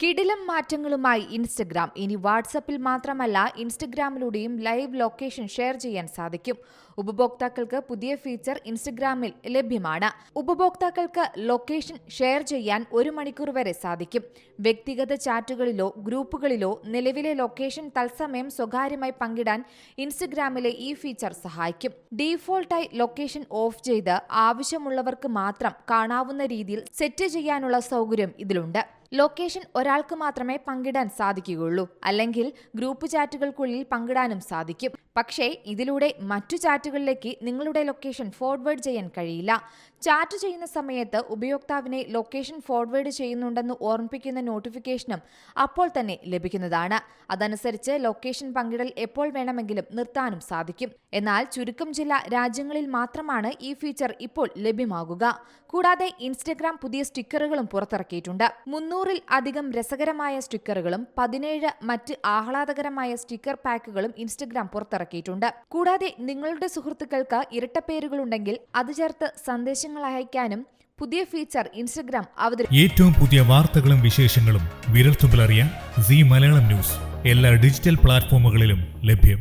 കിടിലം മാറ്റങ്ങളുമായി ഇൻസ്റ്റഗ്രാം. ഇനി വാട്സപ്പിൽ മാത്രമല്ല ഇൻസ്റ്റഗ്രാമിലൂടെയും ലൈവ് ലൊക്കേഷൻ ഷെയർ ചെയ്യാൻ സാധിക്കും. ഉപഭോക്താക്കൾക്ക് പുതിയ ഫീച്ചർ ഇൻസ്റ്റഗ്രാമിൽ ലഭ്യമാണ്. ഉപഭോക്താക്കൾക്ക് ലൊക്കേഷൻ ഷെയർ ചെയ്യാൻ ഒരു മണിക്കൂർ വരെ സാധിക്കും. വ്യക്തിഗത ചാറ്റുകളിലോ ഗ്രൂപ്പുകളിലോ നിലവിലെ ലൊക്കേഷൻ തത്സമയം സ്വകാര്യമായി പങ്കിടാൻ ഇൻസ്റ്റഗ്രാമിലെ ഈ ഫീച്ചർ സഹായിക്കും. ഡീഫോൾട്ടായി ലൊക്കേഷൻ ഓഫ് ചെയ്ത് ആവശ്യമുള്ളവർക്ക് മാത്രം കാണാവുന്ന രീതിയിൽ സെറ്റ് ചെയ്യാനുള്ള സൗകര്യം ഇതിലുണ്ട്. ലൊക്കേഷൻ ഒരാൾക്ക് മാത്രമേ പങ്കിടാൻ സാധിക്കുകയുള്ളൂ. അല്ലെങ്കിൽ ഗ്രൂപ്പ് ചാറ്റുകൾക്കുള്ളിൽ പങ്കിടാനും സാധിക്കും. പക്ഷേ ഇതിലൂടെ മറ്റു ചാറ്റുകളിലേക്ക് നിങ്ങളുടെ ലൊക്കേഷൻ ഫോർവേഡ് ചെയ്യാൻ കഴിയില്ല. ചാറ്റ് ചെയ്യുന്ന സമയത്ത് ഉപയോക്താവിനെ ലൊക്കേഷൻ ഫോർവേഡ് ചെയ്യുന്നുണ്ടെന്ന് ഓർമ്മിപ്പിക്കുന്ന നോട്ടിഫിക്കേഷനും അപ്പോൾ തന്നെ ലഭിക്കുന്നതാണ്. അതനുസരിച്ച് ലൊക്കേഷൻ പങ്കിടൽ എപ്പോൾ വേണമെങ്കിലും നിർത്താനും സാധിക്കും. എന്നാൽ ചുരുക്കം ചില രാജ്യങ്ങളിൽ മാത്രമാണ് ഈ ഫീച്ചർ ഇപ്പോൾ ലഭ്യമാകുക. കൂടാതെ ഇൻസ്റ്റഗ്രാം പുതിയ സ്റ്റിക്കറുകളും പുറത്തിറക്കിയിട്ടുണ്ട്. മുന്നൂറിൽ അധികം രസകരമായ സ്റ്റിക്കറുകളും പതിനേഴ് മറ്റ് ആഹ്ലാദകരമായ സ്റ്റിക്കർ പാക്കുകളും ഇൻസ്റ്റഗ്രാം പുറത്തിറക്കിയിട്ടുണ്ട് കൂടാതെ നിങ്ങളുടെ സുഹൃത്തുക്കൾക്ക് ഇരട്ടപ്പേരുകളുണ്ടെങ്കിൽ അത് ചേർത്ത് സന്ദേശങ്ങൾ അയക്കാനും പുതിയ ഫീച്ചർ ഇൻസ്റ്റഗ്രാം അവതരി ഏറ്റവും പുതിയ വാർത്തകളും വിശേഷങ്ങളും വിരൽത്തുമ്പിലറിയാൻ സി മലയാളം ന്യൂസ്. എല്ലാ ഡിജിറ്റൽ പ്ലാറ്റ്ഫോമുകളിലും ലഭ്യം.